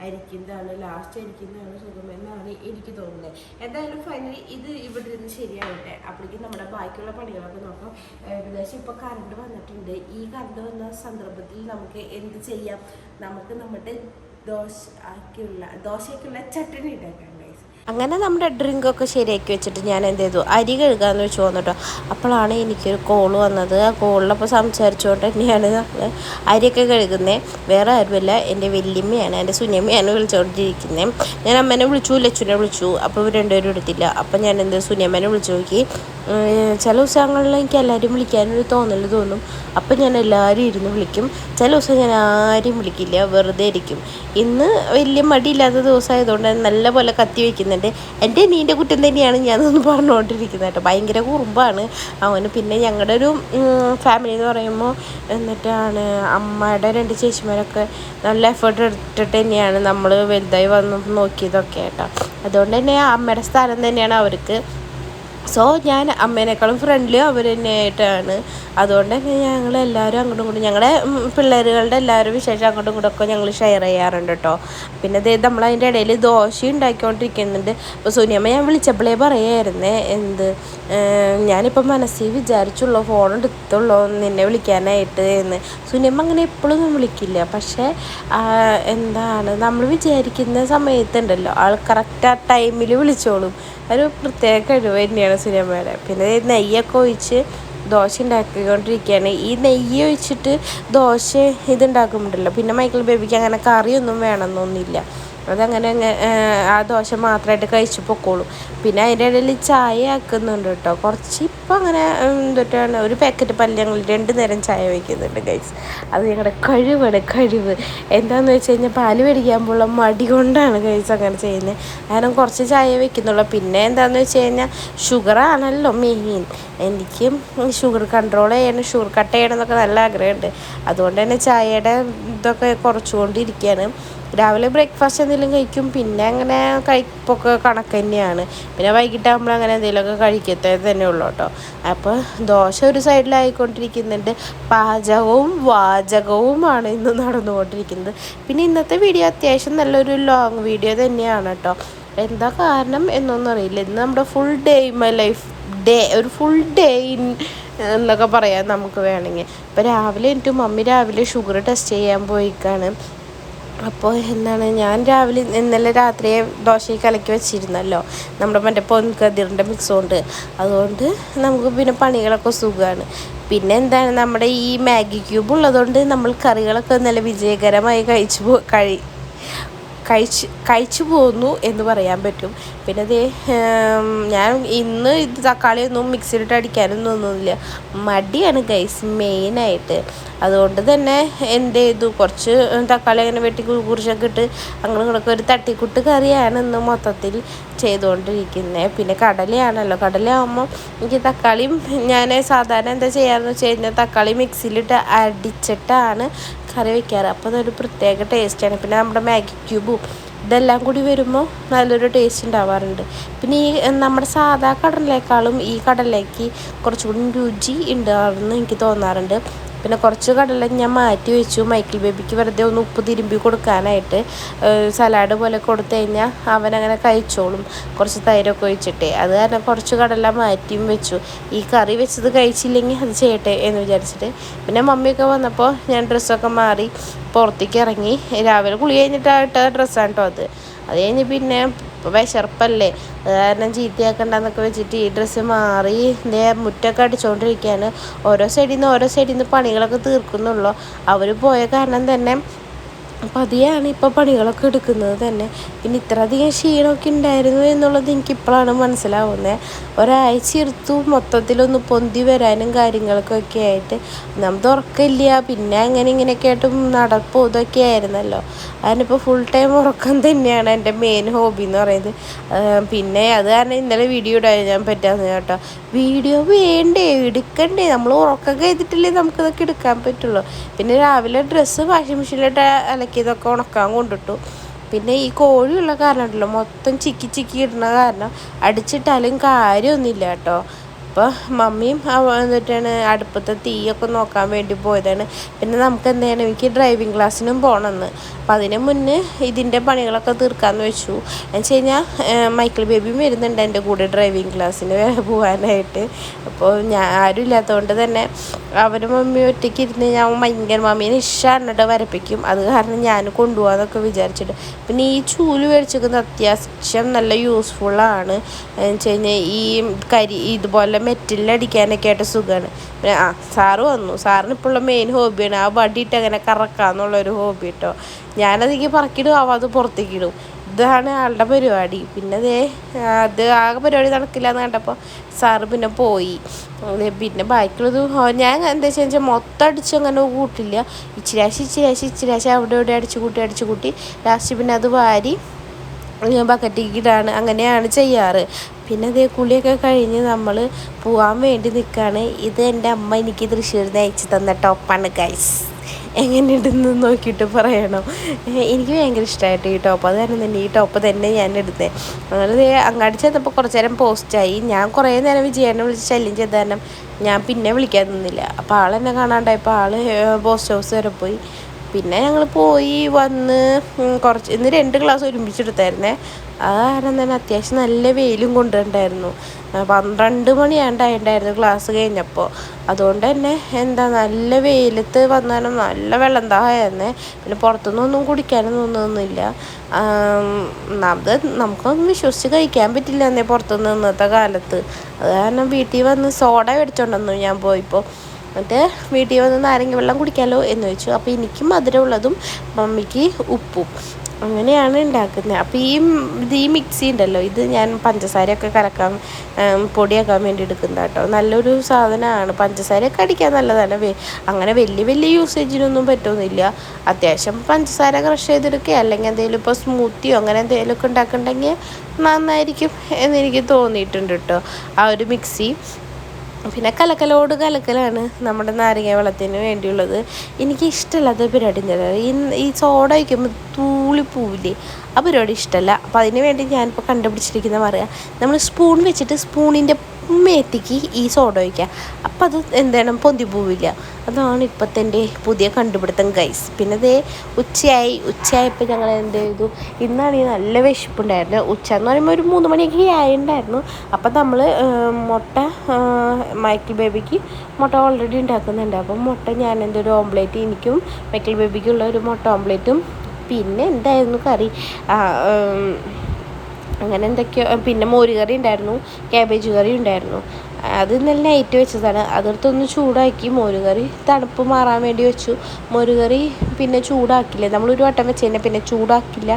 അരിക്കുന്നതാണ് ലാസ്റ്റ് അരിക്കുന്നതാണ് സുഖമെന്നാണ് എനിക്ക് തോന്നുന്നത്. എന്തായാലും ഫൈനലി ഇത് ഇവിടെ നിന്ന് ശരിയാവട്ടെ. അപ്പോഴേക്കും നമ്മുടെ ബാക്കിയുള്ള പണികളൊക്കെ നോക്കാം. ഏകദേശം ഇപ്പോൾ കറണ്ട് വന്നിട്ടുണ്ട്. ഈ കറണ്ട് വന്ന സന്ദർഭത്തിൽ നമുക്ക് എന്ത് ചെയ്യാം? നമുക്ക് നമ്മുടെ ദോശ ആക്കിയുള്ള ദോശയ്ക്കുള്ള ചട്ടണി ഗൈസ് അങ്ങനെ നമ്മുടെ ഡ്രിങ്കൊക്കെ ശരിയാക്കി വെച്ചിട്ട് ഞാൻ എന്ത് ചെയ്തു? അരി കഴുകാമെന്ന് വെച്ച് വന്നിട്ടോ. അപ്പോഴാണ് എനിക്കൊരു കോൾ വന്നത്. ആ കോളിലപ്പോൾ സംസാരിച്ചുകൊണ്ട് തന്നെയാണ് നമ്മൾ അരിയൊക്കെ കഴുകുന്നത് വേറെ ആരുമില്ല. എന്റെ വല്യമ്മയാണ് എന്റെ സുനിയമ്മയാണ് വിളിച്ചുകൊണ്ടിരിക്കുന്നത് ഞാൻ അമ്മേനെ വിളിച്ചു ലച്ചുനെ വിളിച്ചു. അപ്പോൾ ഇവർ രണ്ടുപേരും എടുത്തില്ല. അപ്പം ഞാൻ എന്ത് സുനിയമ്മേനെ വിളിച്ചു നോക്കി. ചില ദിവസങ്ങളിൽ എല്ലാവരും വിളിക്കാനൊരു തോന്നൽ തോന്നും. അപ്പം ഞാൻ എല്ലാവരും ഇരുന്ന് വിളിക്കും. ചില ദിവസം ഞാൻ ആരും വിളിക്കില്ല. വെറുതെ ഇരിക്കും. ഇന്ന് വലിയ മടിയില്ലാത്ത ദിവസമായതുകൊണ്ട് നല്ല പോലെ കത്തി വയ്ക്കുന്നുണ്ട് എന്റെ നീന്റെ കുറ്റം തന്നെയാണ് ഞാനൊന്ന് പറഞ്ഞുകൊണ്ടിരിക്കുന്നത് കേട്ടോ. ഭയങ്കര കുറുമ്പാണ്. അവന് പിന്നെ ഞങ്ങളുടെ ഒരു ഫാമിലി എന്ന് പറയുമ്പോൾ എന്നിട്ടാണ് അമ്മയുടെ രണ്ട് ചേച്ചിമാരൊക്കെ നല്ല എഫേർട്ട് എടുത്തിട്ട് തന്നെയാണ് നമ്മൾ വലുതായി വന്ന് നോക്കിയതൊക്കെ കേട്ടോ. അതുകൊണ്ട് തന്നെ അമ്മയുടെ സ്ഥാനം തന്നെയാണ് അവർക്ക്. സോ ഞാൻ അമ്മേനേക്കാളും ഫ്രണ്ട്ലി അവർ തന്നെയായിട്ടാണ്. അതുകൊണ്ട് തന്നെ ഞങ്ങൾ എല്ലാവരും അങ്ങോട്ടും ഇങ്ങോട്ടും ഞങ്ങളുടെ പിള്ളേരുകളുടെ എല്ലാവരും വിശേഷം അങ്ങോട്ടും ഇങ്ങോട്ടും ഒക്കെ ഞങ്ങൾ ഷെയർ ചെയ്യാറുണ്ട് കേട്ടോ പിന്നെ ദേ നമ്മൾ അതിന്റെ ഇടയിൽ ദോശ ഉണ്ടാക്കിക്കൊണ്ടിരിക്കുന്നുണ്ട്. അപ്പോൾ സുനിയമ്മ ഞാൻ വിളിച്ചപ്പോഴേ പറയായിരുന്നേ എന്ത് ഞാനിപ്പോൾ മനസ്സിൽ വിചാരിച്ചുള്ളൂ ഫോൺ എടുത്തുള്ളൂ നിന്നെ വിളിക്കാനായിട്ട് എന്ന്. സുനിയമ്മ അങ്ങനെ എപ്പോഴും വിളിക്കില്ല. പക്ഷേ എന്താണ് നമ്മൾ വിചാരിക്കുന്ന സമയത്തുണ്ടല്ലോ ആൾ കറക്റ്റ് ആ ടൈമിൽ വിളിച്ചോളും. ഒരു പ്രത്യേക കഴിവ് തന്നെയാണ്. സിനിമയുടെ പിന്നെ നെയ്യൊക്കെ ഒഴിച്ച് ദോശ ഉണ്ടാക്കിക്കൊണ്ടിരിക്കുകയാണ്. ഈ നെയ്യ് ഒഴിച്ചിട്ട് ദോശ ഇതുണ്ടാക്കുന്നുണ്ടല്ലോ. പിന്നെ മൈക്കിൾ ബേബിക്ക് അങ്ങനെ കറിയൊന്നും വേണമെന്നൊന്നുമില്ല. അതങ്ങനെ ആ ദോശ മാത്രമായിട്ട് കഴിച്ച് പൊക്കോളും. പിന്നെ അതിന്റെ ഇടയിൽ ചായ ആക്കുന്നുണ്ട് കേട്ടോ കുറച്ച് ഇപ്പം അങ്ങനെ എന്തൊട്ടാണ് ഒരു പാക്കറ്റ് പല്ല് ഞങ്ങൾ രണ്ട് നേരം ചായ വയ്ക്കുന്നുണ്ട് ഗൈസ് അത് ഞങ്ങളുടെ കഴിവാണ് കഴിവ്. എന്താണെന്ന് വെച്ച് കഴിഞ്ഞാൽ പാൽ മേടിക്കാൻ പോലുള്ള മടി കൊണ്ടാണ് ഗൈസ് അങ്ങനെ ചെയ്യുന്നത് കാരണം കുറച്ച് ചായ വെക്കുന്നുള്ളൂ. പിന്നെ എന്താണെന്ന് വെച്ച് കഴിഞ്ഞാൽ ഷുഗറാണല്ലോ മെയിൻ എനിക്ക് ഷുഗർ കൺട്രോൾ ചെയ്യണം ഷുഗർ കട്ട് ചെയ്യണം എന്നൊക്കെ നല്ല ആഗ്രഹമുണ്ട് അതുകൊണ്ട് തന്നെ ചായയുടെ ഇതൊക്കെ കുറച്ചുകൊണ്ടിരിക്കുകയാണ് രാവിലെ ബ്രേക്ക്ഫാസ്റ്റ് എന്തെങ്കിലും കഴിക്കും. പിന്നെ അങ്ങനെ കഴിപ്പൊക്കെ കണക്ക് തന്നെയാണ്. പിന്നെ വൈകിട്ടാകുമ്പോൾ അങ്ങനെ എന്തെങ്കിലുമൊക്കെ കഴിക്കത്തേ തന്നെ ഉള്ളൂ കേട്ടോ. അപ്പോൾ ദോശ ഒരു സൈഡിലായിക്കൊണ്ടിരിക്കുന്നുണ്ട്. പാചകവും വാചകവുമാണ് ഇന്ന് നടന്നുകൊണ്ടിരിക്കുന്നത്. പിന്നെ ഇന്നത്തെ വീഡിയോ അത്യാവശ്യം നല്ലൊരു ലോങ് വീഡിയോ തന്നെയാണ് കേട്ടോ. എന്താ കാരണം എന്നൊന്നും അറിയില്ല ഇന്ന് നമ്മുടെ full day my life day ഒരു ഫുൾ ഡേ ഇൻ എന്നൊക്കെ പറയാം നമുക്ക് വേണമെങ്കിൽ. ഇപ്പം രാവിലെ എനിക്ക് മമ്മി രാവിലെ ഷുഗർ ടെസ്റ്റ് ചെയ്യാൻ പോയിക്കാണ്. അപ്പോൾ എന്താണ് ഞാൻ രാവിലെ ഇന്നലെ രാത്രിയെ ദോശ കലക്കി വെച്ചിരുന്നല്ലോ. നമ്മുടെ മറ്റേ പൊൻകതിറിന്റെ മിക്സ് കൊണ്ട് അതുകൊണ്ട് നമുക്ക് പിന്നെ പണികളൊക്കെ സുഖമാണ്. പിന്നെ എന്താണ് നമ്മുടെ ഈ മാഗി ക്യൂബ് ഉള്ളതുകൊണ്ട് നമ്മൾ കറികളൊക്കെ നല്ല വിജയകരമായി കഴിച്ചു കഴി കഴിച്ച് കഴിച്ചു പോന്നു എന്ന് പറയാൻ പറ്റും. പിന്നെ അതേ ഞാൻ ഇന്ന് ഇത് തക്കാളിയൊന്നും മിക്സിയിലിട്ട് അടിക്കാനൊന്നും ഒന്നുമില്ല മടിയാണ് ഗൈസ് മെയിനായിട്ട് അതുകൊണ്ട് തന്നെ എന്ത് ചെയ്തു? കുറച്ച് തക്കാളി അങ്ങനെ വെട്ടി കുറിച്ചൊക്കെ ഇട്ട് അങ്ങനെ ഇങ്ങനെയൊക്കെ ഒരു തട്ടിക്കുട്ട് കറിയാണ് ഇന്ന് മൊത്തത്തിൽ ചെയ്തുകൊണ്ടിരിക്കുന്നത് പിന്നെ കടലയാണല്ലോ. കടലയാകുമ്പോൾ എനിക്ക് തക്കാളിയും ഞാൻ സാധാരണ എന്താ ചെയ്യാമെന്ന് വെച്ച് കഴിഞ്ഞാൽ തക്കാളി മിക്സിയിലിട്ട് അടിച്ചിട്ടാണ് കറി വെക്കാറ്. അപ്പോൾ അതൊരു പ്രത്യേക ടേസ്റ്റാണ് പിന്നെ നമ്മുടെ മാഗി ക്യൂബും ഇതെല്ലാം കൂടി വരുമ്പോൾ നല്ലൊരു ടേസ്റ്റ് ഉണ്ടാവാറുണ്ട്. പിന്നെ ഈ നമ്മുടെ സാധാ കടലിനേക്കാളും ഈ കടലിലേക്ക് കുറച്ചുകൂടി രുചി ഉണ്ടാവുമെന്ന് എനിക്ക് തോന്നാറുണ്ട്. പിന്നെ കുറച്ച് കടല ഞാൻ മാറ്റി വെച്ചു. മൈക്കിൾ ബേബിക്ക് വെറുതെ ഒന്ന് ഉപ്പ് തിരുമ്പി കൊടുക്കാനായിട്ട് സലാഡ് പോലെ കൊടുത്തു കഴിഞ്ഞാൽ അവനങ്ങനെ കഴിച്ചോളും. കുറച്ച് തൈരൊക്കെ ഒഴിച്ചിട്ട്. അത് കാരണം കുറച്ച് കടല മാറ്റിയും വെച്ചു. ഈ കറി വെച്ചത് കഴിച്ചില്ലെങ്കിൽ അത് ചെയ്യട്ടെ എന്ന് വിചാരിച്ചിട്ട്. പിന്നെ മമ്മിയൊക്കെ വന്നപ്പോൾ ഞാൻ ഡ്രസ്സൊക്കെ മാറി പുറത്തേക്ക് ഇറങ്ങി. രാവിലെ കുളി കഴിഞ്ഞിട്ട് ഇട്ട ഡ്രസ്സാണ് കേട്ടോ അത്. അത് കഴിഞ്ഞ് പിന്നെ ഇപ്പോൾ വിശർപ്പല്ലേ? അത് കാരണം ചീത്തയാക്കണ്ടെന്നൊക്കെ വെച്ചിട്ട് ഈ ഡ്രസ്സ് മാറി ഇതേ മുറ്റൊക്കെ അടിച്ചുകൊണ്ടിരിക്കുകയാണ് ഓരോ സൈഡിൽ നിന്ന് ഓരോ സൈഡിൽ നിന്ന് പണികളൊക്കെ തീർക്കുന്നുള്ളൂ. അവർ പോയ കാരണം തന്നെ പതിയാണ് ഇപ്പോൾ പണികളൊക്കെ എടുക്കുന്നത് തന്നെ. പിന്നെ ഇത്രയധികം ക്ഷീണമൊക്കെ ഉണ്ടായിരുന്നു എന്നുള്ളത് എനിക്ക് ഇപ്പോഴാണ് മനസ്സിലാവുന്നത് ഒരാഴ്ച എടുത്തു മൊത്തത്തിലൊന്ന് പൊന്തി വരാനും കാര്യങ്ങൾക്കൊക്കെ ആയിട്ട്. നമുക്ക് ഉറക്കമില്ല. പിന്നെ അങ്ങനെ ഇങ്ങനെയൊക്കെ ആയിട്ടും നടപ്പും ഇതൊക്കെ ആയിരുന്നല്ലോ. അതിനിപ്പോൾ ഫുൾ ടൈം ഉറക്കം തന്നെയാണ് എന്റെ മെയിൻ ഹോബി എന്ന് പറയുന്നത്. പിന്നെ അത് കാരണം ഇന്നലെ വീഡിയോ ഇടാൻ ഞാൻ പറ്റാന്ന് കേട്ടോ. വീഡിയോ വേണ്ടേ? എടുക്കണ്ടേ? നമ്മൾ ഉറക്കം ചെയ്തിട്ടില്ലേ നമുക്കിതൊക്കെ എടുക്കാൻ പറ്റുള്ളൂ. പിന്നെ രാവിലെ ഡ്രസ്സ് വാഷിംഗ് മെഷീനിലിട്ട് അലക്കിയതൊക്കെ ഉണക്കാൻ കൊണ്ടിട്ടു. പിന്നെ ഈ കോഴിയുള്ള കാരണം ഉണ്ടല്ലോ മൊത്തം ചിക്കി ചിക്കി ഇടുന്ന കാരണം അടിച്ചിട്ടാലും കാര്യമൊന്നുമില്ല കേട്ടോ. അപ്പോൾ മമ്മിയും എന്നിട്ടാണ് അടുപ്പത്തെ തീയൊക്കെ നോക്കാൻ വേണ്ടി പോയതാണ്. പിന്നെ നമുക്ക് എന്താണ് എനിക്ക് ഡ്രൈവിംഗ് ക്ലാസ്സിനും പോകണമെന്ന് അപ്പോൾ അതിന് മുന്നേ ഇതിന്റെ പണികളൊക്കെ തീർക്കാമെന്ന് വെച്ചു. എന്ന് വെച്ച് കഴിഞ്ഞാൽ മൈക്കിൾ ബേബിയും വരുന്നുണ്ട് എന്റെ കൂടെ ഡ്രൈവിംഗ് ക്ലാസ്സിന് പോകാനായിട്ട് അപ്പോൾ ഞാൻ ആരും ഇല്ലാത്തതുകൊണ്ട് തന്നെ അവരും മമ്മി ഒറ്റയ്ക്ക് ഇരുന്ന് ഞാൻ ഭയങ്കര മമ്മീനെ ഇഷ്ടമാണ് കേട്ടോ വരപ്പിക്കും. അത് കാരണം ഞാൻ കൊണ്ടുപോകാമെന്നൊക്കെ വിചാരിച്ചിട്ട്. പിന്നെ ഈ ചൂൽ മേടിച്ചിരിക്കുന്നത് അത്യാവശ്യം നല്ല യൂസ്ഫുള്ളാണ് എന്ന് വെച്ച് കഴിഞ്ഞാൽ ഈ കരി ഇതുപോലെ മെറ്റലിലടിക്കാനൊക്കെ ആയിട്ട് സുഖമാണ് പിന്നെ ആ സാറ് വന്നു. സാറിന് ഇപ്പോഴുള്ള മെയിൻ ഹോബിയാണ് ആ വടിയിട്ട് അങ്ങനെ കറക്കാന്നുള്ളൊരു ഹോബി കേട്ടോ ഞാനതിങ്ങനെ പറക്കിടും ആവാതെ പുറത്തേക്ക് ഇടും. ഇതാണ് ആളുടെ പരിപാടി. പിന്നെ അതേ അത് ആകെ പരിപാടി നടക്കില്ല എന്ന് കണ്ടപ്പോൾ സാറ് പിന്നെ പോയി. പിന്നെ ബാക്കിയുള്ളത് ഞാൻ എന്താ വെച്ചാൽ മൊത്തം അടിച്ച് അങ്ങനെ കൂട്ടില്ല. ഇച്ചിരാശി ഇച്ചിരാശി ഇച്ചിരാശി അവിടെ ഇവിടെ അടിച്ച് കൂട്ടി അടിച്ച് കൂട്ടി. ലാസ്റ്റ് പിന്നെ അത് വാരി ഇടാണ് അങ്ങനെയാണ് ചെയ്യാറ്. പിന്നെ അതേ കുളിയൊക്കെ കഴിഞ്ഞ് നമ്മൾ പോവാൻ വേണ്ടി നിൽക്കുകയാണ് ഇത് എന്റെ അമ്മ എനിക്ക് തൃശ്ശൂരിൽ നിന്ന് അയച്ചു തന്ന ടോപ്പാണ് ഗൈസ് എങ്ങനെയുണ്ടെന്ന് നോക്കിയിട്ട് പറയണം. എനിക്ക് ഭയങ്കര ഇഷ്ടമായിട്ട് ഈ ടോപ്പ് അത് കാരണം തന്നെ ഈ ടോപ്പ് തന്നെ ഞാൻ എടുത്തത് അങ്ങനെ അങ്ങാടി ചെന്നപ്പോൾ കുറച്ച് നേരം പോസ്റ്റായി ഞാൻ കുറേ നേരം വിജയനെ വിളിച്ച് ശല്യം ചെയ്ത കാരണം ഞാൻ പിന്നെ വിളിക്കാൻ നിന്നില്ല. അപ്പോൾ ആളെന്നെ കാണാണ്ടായപ്പോൾ ആൾ പോസ്റ്റ് ഹൗസ് വരെ പോയി. പിന്നെ ഞങ്ങൾ പോയി വന്ന് കുറച്ച് ഇന്ന് രണ്ട് ക്ലാസ് ഒരുമിച്ചെടുത്തായിരുന്നേ. അത് കാരണം തന്നെ അത്യാവശ്യം നല്ല വെയിലും കൊണ്ടുണ്ടായിരുന്നു പന്ത്രണ്ട് മണിയാണ്ടായിട്ടുണ്ടായിരുന്നു ക്ലാസ് കഴിഞ്ഞപ്പോൾ അതുകൊണ്ട് തന്നെ എന്താ നല്ല വെയിലത്ത് വന്നാലും നല്ല വെള്ളം ദാഹമായിരുന്നേ. പിന്നെ പുറത്തുനിന്നൊന്നും കുടിക്കാനൊന്നും ഒന്നുമില്ല അത് നമുക്കൊന്നും വിശ്വസിച്ച് കഴിക്കാൻ പറ്റില്ല എന്നേ പുറത്തുനിന്ന് ഇന്നത്തെ കാലത്ത്. അത് കാരണം വീട്ടിൽ വന്ന് സോഡ മേടിച്ചോണ്ടെന്നു ഞാൻ പോയിപ്പോൾ എന്നിട്ട് വീട്ടിൽ വന്ന് നാരങ്ങ വെള്ളം കുടിക്കാമല്ലോ എന്ന് വെച്ചു അപ്പോൾ എനിക്ക് മധുരമുള്ളതും മമ്മിക്ക് ഉപ്പും. അങ്ങനെയാണ് ഉണ്ടാക്കുന്നത്. അപ്പോൾ ഈ ഇത് ഈ മിക്സി ഉണ്ടല്ലോ ഇത് ഞാൻ പഞ്ചസാരയൊക്കെ കലക്കാൻ പൊടിയാക്കാൻ വേണ്ടി എടുക്കുന്ന കേട്ടോ നല്ലൊരു സാധനമാണ്. പഞ്ചസാരയൊക്കെ അടിക്കാൻ നല്ലതാണ്. അങ്ങനെ വലിയ വലിയ യൂസേജിനൊന്നും പറ്റുന്നില്ല അത്യാവശ്യം പഞ്ചസാര ക്രഷ് ചെയ്തെടുക്കുക. അല്ലെങ്കിൽ എന്തെങ്കിലും ഇപ്പോൾ സ്മൂത്തിയോ അങ്ങനെ എന്തെങ്കിലുമൊക്കെ ഉണ്ടാക്കുന്നുണ്ടെങ്കിൽ നന്നായിരിക്കും എന്നെനിക്ക് തോന്നിയിട്ടുണ്ട് കേട്ടോ ആ ഒരു മിക്സി പിന്നെ കലക്കലോട് കലക്കലാണ് നമ്മുടെ നാരങ്ങ വെള്ളത്തിന് വേണ്ടിയുള്ളത്. എനിക്ക് ഇഷ്ടമല്ലാത്ത പരിപാടി എന്താ ഈ ഈ സോഡ വയ്ക്കുമ്പോൾ തൂളി പോവില്ലേ ആ പരിപാടി ഇഷ്ടമല്ല. അപ്പോൾ അതിന് വേണ്ടി ഞാനിപ്പോൾ കണ്ടുപിടിച്ചിരിക്കുന്ന പറയുക. നമ്മൾ സ്പൂൺ വെച്ചിട്ട് സ്പൂണിന്റെ മേത്തിക്ക് ഈ സോഡ ഒഴിക്കുക. അപ്പം അത് എന്താണ്? പൊന്തി പോവില്ല അതാണ് ഇപ്പോഴത്തെ എന്റെ പുതിയ കണ്ടുപിടുത്തം ഗൈസ് പിന്നെ അതേ ഉച്ചയായി. ഉച്ചയായപ്പോൾ ഞങ്ങൾ എന്ത് ചെയ്തു? ഇന്നാണ് ഈ നല്ല വിശപ്പുണ്ടായിരുന്നു. ഉച്ച എന്ന് പറയുമ്പോൾ ഒരു മൂന്ന് മണിയൊക്കെ ആയിട്ടുണ്ടായിരുന്നു അപ്പം നമ്മൾ മുട്ട മൈക്കിൾ ബേബിക്ക് മുട്ട ഓൾറെഡി ഉണ്ടാക്കുന്നുണ്ട്. അപ്പം മുട്ട ഞാൻ എന്റെ ഒരു ഓംപ്ലേറ്റ് എനിക്കും മൈക്കിൾ ബേബിക്കുള്ള ഒരു മുട്ട ഓംപ്ലേറ്റും പിന്നെ എന്തായിരുന്നു കറി? അങ്ങനെ എന്തൊക്കെയോ പിന്നെ മോര് കറി ഉണ്ടായിരുന്നു ക്യാബേജ് കറി ഉണ്ടായിരുന്നു. അത് നല്ല നൈറ്റ് വെച്ചതാണ്. അതിർത്തൊന്ന് ചൂടാക്കി മോരുകറി തണുപ്പ് മാറാൻ വേണ്ടി വെച്ചു. മോരുകറി പിന്നെ ചൂടാക്കില്ല. നമ്മൾ ഒരു വട്ടം വെച്ച് കഴിഞ്ഞാൽ പിന്നെ ചൂടാക്കില്ല.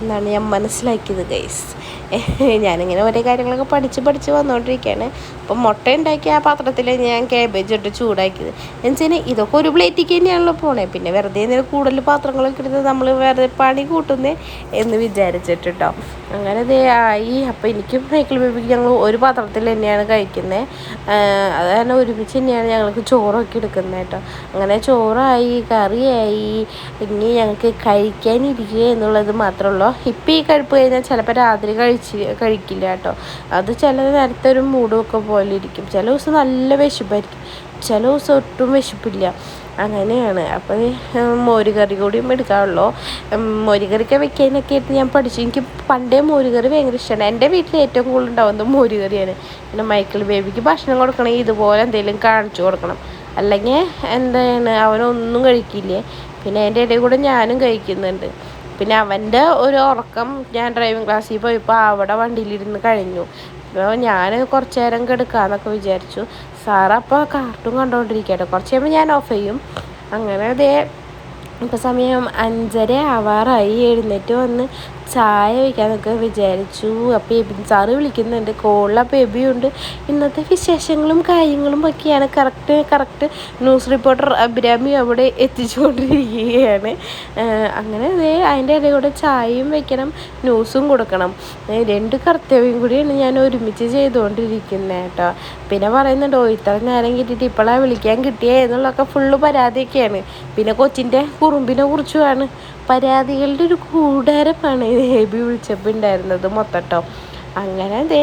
എന്നാണ് ഞാൻ മനസ്സിലാക്കിയത് ഗൈസ് [laughs] ഞാനിങ്ങനെ ഓരോ കാര്യങ്ങളൊക്കെ പഠിച്ച് പഠിച്ച് വന്നുകൊണ്ടിരിക്കുകയാണ് അപ്പം മുട്ട ഉണ്ടാക്കിയ ആ പാത്രത്തിൽ ഞാൻ ക്യാബേജ് ഇട്ട് ചൂടാക്കിയത്. എന്നുവെച്ചാൽ ഇതൊക്കെ ഒരു പ്ലേറ്റിക്ക് തന്നെയാണല്ലോ പോണേ. പിന്നെ വെറുതെ എന്തെങ്കിലും കൂടുതൽ പാത്രങ്ങളൊക്കെ എടുത്ത് നമ്മൾ വെറുതെ പണി കൂട്ടുന്നേ എന്ന് വിചാരിച്ചിട്ട് അങ്ങനെ ഇതേ ആയി. അപ്പോൾ എനിക്കും സൈക്കിൾ ബേബിക്ക് ഞങ്ങൾ ഒരു പാത്രത്തിൽ തന്നെയാണ് കഴിക്കുന്നത് അത് തന്നെ ഒരുമിച്ച് തന്നെയാണ് ഞങ്ങൾക്ക് ചോറൊക്കെ എടുക്കുന്നത് കേട്ടോ. അങ്ങനെ ചോറായി കറിയായി. ഇനി ഞങ്ങൾക്ക് കഴിക്കാനിരിക്കുക എന്നുള്ളത് മാത്രമേ ഉള്ളൂ. ഇപ്പം ഈ കഴിപ്പ് കഴിഞ്ഞാൽ ചിലപ്പോൾ രാത്രി കഴിച്ച് കഴിക്കില്ല കേട്ടോ. അത് ചില നേരത്തെ ഒരു മൂടുമൊക്കെ പോലെ ഇരിക്കും. ചില ദിവസം നല്ല വിശപ്പായിരിക്കും. ചില ദിവസം ഒട്ടും വിശപ്പില്ല. അങ്ങനെയാണ്. അപ്പം മോരുകറി കൂടിയും എടുക്കാറുള്ളൂ മോരുകറിക്ക് വെക്കാനൊക്കെ ആയിട്ട് ഞാൻ പഠിച്ചു. എനിക്ക് പണ്ടേ മോരുകറി ഭയങ്കര ഇഷ്ടമാണ്. എന്റെ വീട്ടിൽ ഏറ്റവും കൂടുതൽ ഉണ്ടാവുന്നത് മോരുകറിയാണ് പിന്നെ മൈക്കിൾ ബേബിക്ക് ഭക്ഷണം കൊടുക്കണമെങ്കിൽ ഇതുപോലെ എന്തെങ്കിലും കാണിച്ചു കൊടുക്കണം. അല്ലെങ്കിൽ എന്താണ് അവനൊന്നും കഴിക്കില്ലേ? പിന്നെ എന്റെ ഇടയിൽ കൂടെ ഞാനും കഴിക്കുന്നുണ്ട്. പിന്നെ അവന്റെ ഒരു ഉറക്കം ഞാൻ ഡ്രൈവിംഗ് ക്ലാസ്സിൽ പോയപ്പോൾ അവിടെ വണ്ടിയിലിരുന്ന് കഴിഞ്ഞു. അപ്പോൾ ഞാൻ കുറച്ച് നേരം കെടുക്കാന്നൊക്കെ വിചാരിച്ചു. സാറപ്പോൾ കാർട്ടൂൺ കണ്ടുകൊണ്ടിരിക്കട്ടെ കുറച്ച് കഴിയുമ്പോൾ ഞാൻ ഓഫ് ചെയ്യും. അങ്ങനെ അതേ ഇപ്പോൾ സമയം അഞ്ചര ആവാറായി. എഴുന്നേറ്റ് വന്ന് ചായ വയ്ക്കാന്നൊക്കെ വിചാരിച്ചു. അപ്പോൾ എബിൻ സാറ് വിളിക്കുന്നുണ്ട്. കോളിൽ അപ്പോൾ എബിയുണ്ട്. ഇന്നത്തെ വിശേഷങ്ങളും കാര്യങ്ങളും ഒക്കെയാണ്. Correct correct news reporter Abhirami അവിടെ എത്തിച്ചുകൊണ്ടിരിക്കുകയാണ്. അങ്ങനെ അതിന്റെ ഇടയിൽ കൂടെ ചായയും വയ്ക്കണം ന്യൂസും കൊടുക്കണം. രണ്ട് കർത്തവ്യം കൂടിയാണ് ഞാൻ ഒരുമിച്ച് ചെയ്തുകൊണ്ടിരിക്കുന്നത് കേട്ടോ. പിന്നെ പറയുന്നുണ്ട് ഓ ഇത്ര നേരം കിട്ടിയിട്ട് ഇപ്പോഴാണ് വിളിക്കാൻ കിട്ടിയേ എന്നുള്ളതൊക്കെ ഫുള്ള് പരാതിയൊക്കെയാണ്. പിന്നെ കൊച്ചിന്റെ കുറുമ്പിനെ കുറിച്ചുമാണ്. പരാതികളുടെ ഒരു കൂടാരമാണ് ഹേബി വിളിച്ചപ്പോൾ ഉണ്ടായിരുന്നത് മൊത്തട്ടോ അങ്ങനെ ദേ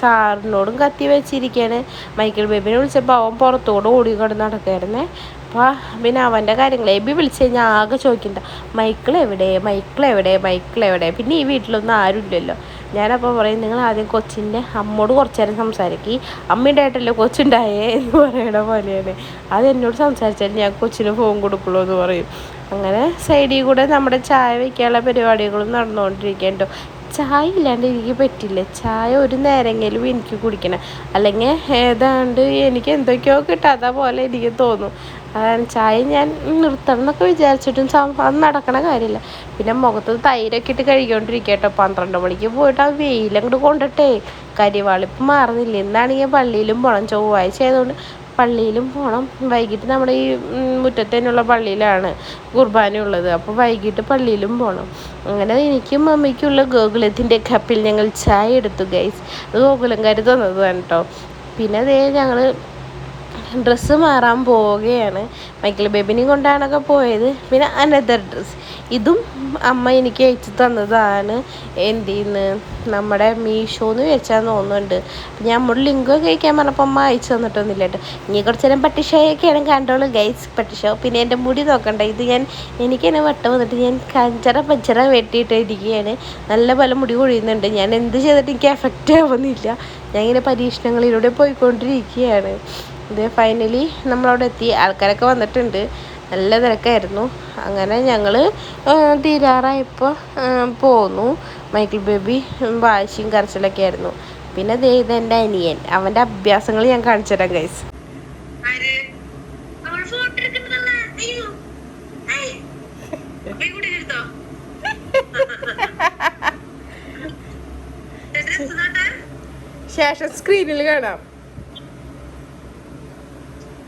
സാറിനോടും കത്തി വെച്ചിരിക്കുകയാണ് മൈക്കിൾ ബേബിനെ വിളിച്ചപ്പോൾ അവൻ പുറത്തോട് ഓടി കിടന്ന് നടക്കായിരുന്നേ അപ്പോൾ പിന്നെ അവന്റെ കാര്യങ്ങൾ എബി വിളിച്ച് കഴിഞ്ഞാൽ ആകെ ചോദിക്കണ്ട. മൈക്കിൾ എവിടെ? മൈക്കിൾ എവിടെ? മൈക്കിൾ എവിടെ? പിന്നെ ഈ വീട്ടിലൊന്നും ആരുമില്ലല്ലോ. ഞാനപ്പോൾ പറയും നിങ്ങൾ ആദ്യം കൊച്ചിന്റെ അമ്മോട് കുറച്ച് നേരം സംസാരിക്കി. അമ്മയുടെ ആയിട്ടല്ലേ കൊച്ചുണ്ടായേ? എന്ന് പറയണ പോലെയാണ്. അത് എന്നോട് സംസാരിച്ചാൽ ഞാൻ കൊച്ചിന് ഫോൺ കൊടുക്കുള്ളൂ എന്ന് പറയും. അങ്ങനെ സൈഡിൽ കൂടെ നമ്മുടെ ചായ വയ്ക്കാനുള്ള പരിപാടികളും നടന്നുകൊണ്ടിരിക്കേണ്ടോ ചായ ഇല്ലാണ്ട് എനിക്ക് പറ്റില്ല. ചായ ഒരു നേരെങ്കിലും എനിക്ക് കുടിക്കണം. അല്ലെങ്കിൽ ഏതാണ്ട് എനിക്ക് എന്തൊക്കെയോ കിട്ടാത്ത പോലെ എനിക്ക് തോന്നും. അതാണ് ചായ ഞാൻ നിർത്തണം എന്നൊക്കെ വിചാരിച്ചിട്ടും അത് നടക്കണ കാര്യമില്ല. പിന്നെ മുഖത്ത് തൈരൊക്കെ ഇട്ട് കഴുകിക്കൊണ്ടിരിക്കുക കേട്ടോ. പന്ത്രണ്ട് മണിക്ക് പോയിട്ട് ആ വെയിലങ്ങോട്ട് കൊണ്ടിട്ടേ. കരിവാളിപ്പ് മാറുന്നില്ല. ഇന്നാണെങ്കിൽ പള്ളിയിലും പോകണം ചൊവ്വാഴ്ച ആയതുകൊണ്ട് പള്ളിയിലും പോകണം വൈകിട്ട് നമ്മുടെ ഈ മുറ്റത്തേനുള്ള പള്ളിയിലാണ് കുർബാന ഉള്ളത് അപ്പോൾ വൈകിട്ട് പള്ളിയിലും പോകണം അങ്ങനെ എനിക്കും മമ്മിക്കുള്ള ഗോകുലത്തിന്റെ കപ്പിൽ ഞങ്ങൾ ചായ എടുത്തു ഗൈസ് അത് ഗോകുലംകാർ തന്നതാണ് കേട്ടോ പിന്നെ അതേ ഞങ്ങൾ ഡ്രസ്സ് മാറാൻ പോവുകയാണ്. മൈക്കിൾ ബേബിനെയും കൊണ്ടാണൊക്കെ പോയത്. പിന്നെ അനദർ ഡ്രസ്സ് ഇതും അമ്മ എനിക്ക് അയച്ചു തന്നതാണ്. എന്തിന്ന്? നമ്മുടെ മീഷോന്ന് വെച്ചാൽ തോന്നുന്നുണ്ട്. ഞാൻ നമ്മുടെ ലിങ്ക് കഴിക്കാൻ പറഞ്ഞപ്പോൾ അമ്മ അയച്ചു തന്നിട്ടൊന്നുമില്ല കേട്ടോ. ഇനി കുറച്ച് നേരം പട്ടിഷയൊക്കെയാണ് കണ്ടോളൂ ഗൈസ് പട്ടിഷോ പിന്നെ എന്റെ മുടി നോക്കണ്ട. ഇത് ഞാൻ എനിക്ക് തന്നെ വട്ടം വന്നിട്ട് ഞാൻ കഞ്ചറ പഞ്ചറ വെട്ടിയിട്ട് ഇരിക്കുകയാണ്. നല്ല പോലെ മുടി കൊഴിയുന്നുണ്ട്. ഞാൻ എന്ത് ചെയ്തിട്ട് എനിക്ക് എഫക്റ്റ് ആവുന്നില്ല. ഞാൻ ഇങ്ങനെ പരീക്ഷണങ്ങളിലൂടെ പോയിക്കൊണ്ടിരിക്കുകയാണ്. ഇത് ഫൈനലി നമ്മളവിടെ എത്തി. ആൾക്കാരൊക്കെ വന്നിട്ടുണ്ട്. നല്ല തിരക്കായിരുന്നു. അങ്ങനെ ഞങ്ങൾ തീരാറായപ്പോൾ പോന്നു. മൈക്കിൾ ബേബി വാശിയും കരച്ചിലൊക്കെ ആയിരുന്നു. പിന്നെ ദേ ഇത് എന്റെ അനിയൻ. അവന്റെ അഭ്യാസങ്ങൾ ഞാൻ കാണിച്ചു തരാം ഗൈസ് [laughs] ശേഷം സ്ക്രീനിൽ ഫോട്ടോ എടുക്കുന്നതല്ല. അയ്യോ. ഐ. അപ്പൊ ഈ കുട്ടി എടുത്തോ? ഇത് dress നോട്ടെ. ശേഷം സ്ക്രീനിൽ കാണാം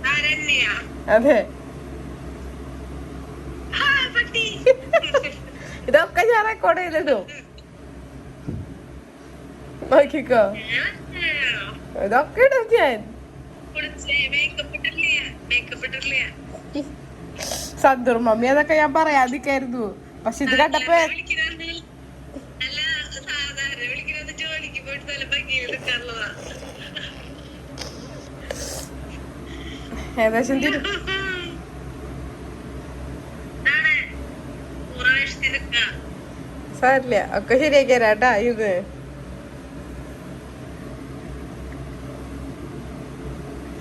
ആരെന്നെയാ? അതെ. [laughs] ഇതൊക്കെ ഞാൻ റെക്കോർഡ് ചെയ്തിട്ടു നോക്കിക്കോ? ഇതൊക്കെ ഇടും ഞാൻ. സന്തൂർ മമ്മി അതൊക്കെ ഞാൻ പറയാതിക്കായിരുന്നു പക്ഷെ ഇത് കണ്ടപ്പോ ഞാൻ വിളിക്കുന്നത് അല്ല, സാധാരണ വിളിക്കുന്നത് ജോലിക്ക് പോയിട്ട് നല്ല ഭംഗിയിൽ നിൽക്കാനുള്ളതാ. ഏകദേശം തിരു സാരില്ല ഒക്കെ ശരിയാക്കി തരാട്ടാ ഇത്.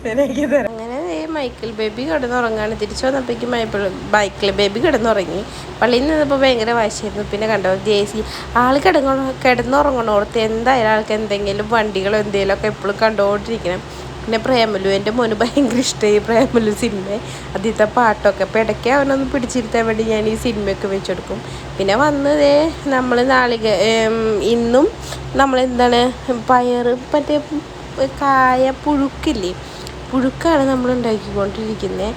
ശരിയാക്കി തരാം. അങ്ങനെ ഈ മൈക്കിൾ ബേബി കിടന്നുറങ്ങാണ്. തിരിച്ചു വന്നപ്പോഴേക്കും മൈക്കിൾ മൈക്കിൾ ബേബി കിടന്നുറങ്ങി. പള്ളിയിൽ നിന്നപ്പോൾ ഭയങ്കര വാശിയായിരുന്നു. പിന്നെ കണ്ടോ ജെ സി ആൾ കിടങ്ങ കിടന്നുറങ്ങണോർത്ത് എന്തായാലും ആൾക്ക് എന്തെങ്കിലും വണ്ടികളോ എന്തെങ്കിലും ഒക്കെ എപ്പോഴും കണ്ടുകൊണ്ടിരിക്കണം പിന്നെ പ്രേമലു എന്റെ മോന് ഭയങ്കര ഇഷ്ടമായി പ്രേമലു സിനിമ ആദ്യത്തെ പാട്ടൊക്കെ അപ്പോൾ ഇടയ്ക്ക് അവനൊന്ന് പിടിച്ചിരുത്താൻ വേണ്ടി ഞാൻ ഈ സിനിമയൊക്കെ വെച്ചെടുക്കും. പിന്നെ വന്നതേ നമ്മൾ നാളിക ഇന്നും നമ്മൾ എന്താണ് പയർ മറ്റേ കായ പുഴുക്കില്ലേ? പുഴുക്കാണ് നമ്മൾ ഉണ്ടാക്കിക്കൊണ്ടിരിക്കുന്നത്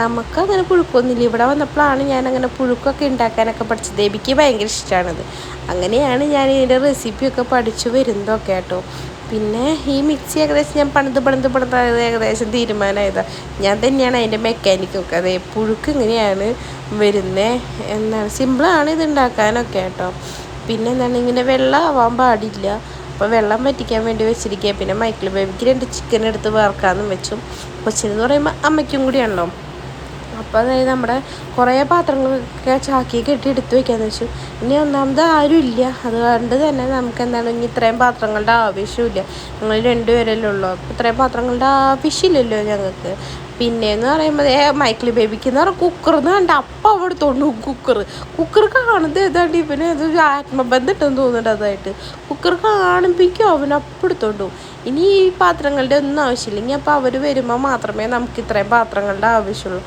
നമുക്കങ്ങനെ പുഴുക്കൊന്നുമില്ല. ഇവിടെ വന്നപ്പോഴാണ് ഞാൻ അങ്ങനെ പുഴുക്കൊക്കെ ഉണ്ടാക്കാനൊക്കെ പഠിച്ചത്. ദേവിക്ക് ഭയങ്കര ഇഷ്ടമാണത് അങ്ങനെയാണ് ഞാൻ ഇതിന്റെ റെസിപ്പിയൊക്കെ പഠിച്ചു വരുന്നതൊക്കെ കേട്ടോ. പിന്നെ ഈ മിക്സി ഏകദേശം ഞാൻ പണിത് പണിത് പണിത് ഏകദേശം തീരുമാനമായതാണ് ഞാൻ തന്നെയാണ് അതിന്റെ മെക്കാനിക്കൊക്കെ അതെ പുഴുക്ക് ഇങ്ങനെയാണ് വരുന്നത് എന്താണ്? സിമ്പിളാണ് ഇത് ഉണ്ടാക്കാനൊക്കെ കേട്ടോ. പിന്നെ എന്താണ്? ഇങ്ങനെ വെള്ളം ആവാൻ പാടില്ല. അപ്പോൾ വെള്ളം വറ്റിക്കാൻ വേണ്ടി വെച്ചിരിക്കുക പിന്നെ മൈക്കിൾ ബേബിക്ക് രണ്ട് ചിക്കൻ എടുത്ത് വറുക്കാമെന്നും വെച്ചു. കൊച്ചിനെന്ന് പറയുമ്പോൾ അമ്മയ്ക്കും കൂടിയാണല്ലോ. അപ്പോൾ അതായത് നമ്മുടെ കുറേ പാത്രങ്ങളൊക്കെ ചാക്കി കെട്ടി എടുത്ത് വെക്കാന്ന് വെച്ചു. ഇനി ഒന്നാമത് ആരും ഇല്ല. അതുകൊണ്ട് തന്നെ നമുക്ക് എന്താണ് ഇനി ഇത്രയും പാത്രങ്ങളുടെ ആവശ്യമില്ല. ഞങ്ങൾ രണ്ടുപേരല്ലേ ഉള്ളൂ. അപ്പോൾ ഇത്രയും പാത്രങ്ങളുടെ ആവശ്യമില്ലല്ലോ ഞങ്ങൾക്ക്. പിന്നെയെന്ന് പറയുമ്പോൾ ഏ മൈക്കിൾ ബേബിക്ക് എന്ന് പറഞ്ഞാൽ കുക്കർന്ന് കണ്ട അപ്പം അവിടെ തോന്നു കുക്കർ. കുക്കർ കാണുന്നത് ഏതാണ്ട് ഇവന് അത് ആത്മബന്ധം ഇട്ടെന്ന് തോന്നുന്നുണ്ട് അതായിട്ട്. കുക്കർ കാണുമ്പോഴേക്കും അവൻ അപ്പം ഇനി ഈ പാത്രങ്ങളുടെ ഒന്നും ആവശ്യമില്ല. ഇനി അപ്പോൾ അവർ വരുമ്പോൾ മാത്രമേ നമുക്ക് ഇത്രയും പാത്രങ്ങളുടെ ആവശ്യമുള്ളൂ.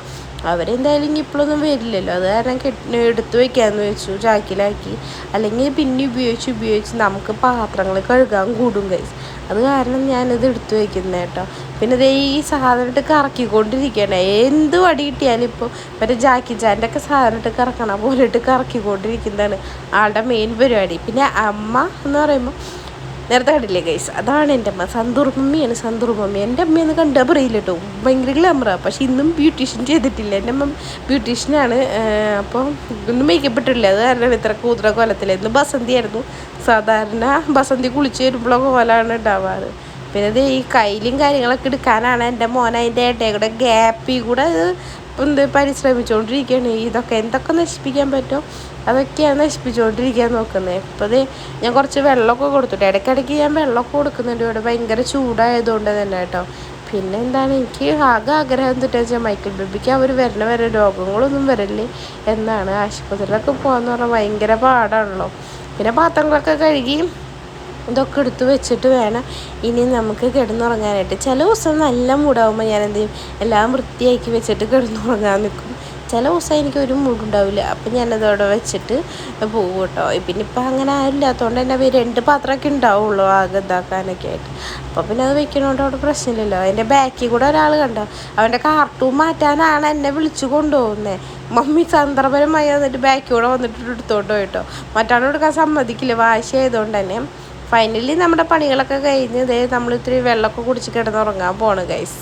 അവരെന്തായാലും ഇനി ഇപ്പോഴൊന്നും വരില്ലല്ലോ. അത് കാരണം കെട്ടി എടുത്തു വെക്കാമെന്ന് വെച്ചു ചാക്കിലാക്കി. അല്ലെങ്കിൽ പിന്നെ ഉപയോഗിച്ച് ഉപയോഗിച്ച് നമുക്ക് പാത്രങ്ങൾ കഴുകാൻ കൂടും കൈസ് അത് കാരണം ഞാനിത് എടുത്തു വെക്കുന്നത് കേട്ടോ പിന്നെ ദേ ഈ സാധനം ഇട്ട് കറക്കിക്കൊണ്ടിരിക്കുകയാണ്. എന്ത് വടി കിട്ടിയാലും ഇപ്പോൾ മറ്റേ ജാക്കി ചാന്റെ ഒക്കെ സാധനം ഇട്ട് കറക്കണ പോലെ ഇട്ട് കറക്കിക്കൊണ്ടിരിക്കുന്നതാണ് ആളുടെ മെയിൻ പരിപാടി. പിന്നെ അമ്മ എന്ന് പറയുമ്പോൾ നേരത്തെ കണ്ടില്ലേ ഗൈസ് അതാണ് എന്റെ അമ്മ. സന്തൂർ മമ്മിയാണ് സന്തൂർ മമ്മി. എന്റെ അമ്മയെന്ന് കണ്ടാൽ പറയില്ല കേട്ടോ ഭയങ്കര ഗ്ലാമറ പക്ഷെ ഇന്നും ബ്യൂട്ടീഷ്യൻ ചെയ്തിട്ടില്ല. എന്റെ അമ്മ ബ്യൂട്ടീഷ്യനാണ് അപ്പോൾ ഇന്നും മേക്കപ്പ് അത് കാരണം ഇത്ര കൂതറ കൊലത്തില്ല ഇന്ന് ബസന്തിയായിരുന്നു സാധാരണ ബസന്തി കുളിച്ച് വരുമ്പോഴൊക്കെ കോലാണ് ഉണ്ടാവാറ് പിന്നെ ഇത് ഈ കയ്യിലും കാര്യങ്ങളൊക്കെ എടുക്കാനാണ് എന്റെ മോൻ അതിന്റെ ഇടയിൽ കൂടെ ഗ്യാപ്പിൽ കൂടെ എന്ത് പരിശ്രമിച്ചുകൊണ്ടിരിക്കുകയാണ് ഇതൊക്കെ എന്തൊക്കെ നശിപ്പിക്കാൻ പറ്റുമോ അതൊക്കെയാണ് നശിപ്പിച്ചുകൊണ്ടിരിക്കാൻ നോക്കുന്നത് ഇപ്പോൾ ഇത് ഞാൻ കുറച്ച് വെള്ളമൊക്കെ കൊടുത്തിട്ട് ഇടയ്ക്കിടയ്ക്ക് ഞാൻ വെള്ളമൊക്കെ കൊടുക്കുന്നുണ്ട്. ഇവിടെ ഭയങ്കര ചൂടായതുകൊണ്ട് തന്നെ കേട്ടോ. പിന്നെ എന്താണ്? എനിക്ക് ആകെ ആഗ്രഹം എന്തിട്ടാ വെച്ചാൽ മൈക്കിൾ ബേബിക്ക് അവർ വരണ വരെ രോഗങ്ങളൊന്നും വരല്ലേ എന്നാണ്. ആശുപത്രിയിലൊക്കെ പോകാന്ന് പറഞ്ഞാൽ ഭയങ്കര പാടാണല്ലോ. പിന്നെ പാത്രങ്ങളൊക്കെ കഴുകി ഇതൊക്കെ എടുത്ത് വെച്ചിട്ട് വേണം. ഇനി നമുക്ക് കിടന്നുറങ്ങാനായിട്ട്. ചില ദിവസം നല്ല മൂടാവുമ്പോൾ ഞാൻ എന്ത് ചെയ്യും? എല്ലാം വൃത്തിയാക്കി വെച്ചിട്ട് കിടന്നുറങ്ങാൻ നിൽക്കും ചില ദിവസം എനിക്ക് ഒരു മൂടുണ്ടാവില്ല അപ്പം ഞാനതവിടെ വെച്ചിട്ട് പോകും കേട്ടോ പിന്നെ ഇപ്പം അങ്ങനെ ആരില്ലാത്തതുകൊണ്ട് തന്നെ രണ്ട് പാത്രമൊക്കെ ഉണ്ടാവുള്ളൂ ആകെ ഇതാക്കാനൊക്കെ ആയിട്ട്. അപ്പോൾ പിന്നെ അത് വെക്കണോണ്ട് അവിടെ പ്രശ്നമില്ലല്ലോ. അതിന്റെ ബാക്കിൽ കൂടെ ഒരാൾ കണ്ടോ? അവന്റെ കാർട്ടൂൺ മാറ്റാനാണ് എന്നെ വിളിച്ചു കൊണ്ടുപോകുന്നത് മമ്മി തന്ത്രപരമായി വന്നിട്ട് ബാക്കിൽ കൂടെ വന്നിട്ട് എടുത്തോണ്ട് പോയിട്ടോ. മറ്റാളോട് എടുക്കാൻ സമ്മതിക്കില്ല. വാശി ആയതുകൊണ്ട് തന്നെ ഫൈനലി നമ്മുടെ പണികളൊക്കെ കഴിഞ്ഞ് ഇതേ നമ്മളിത്തിരി വെള്ളമൊക്കെ കുടിച്ച് കിടന്നുറങ്ങാൻ പോണ് ഗൈസ്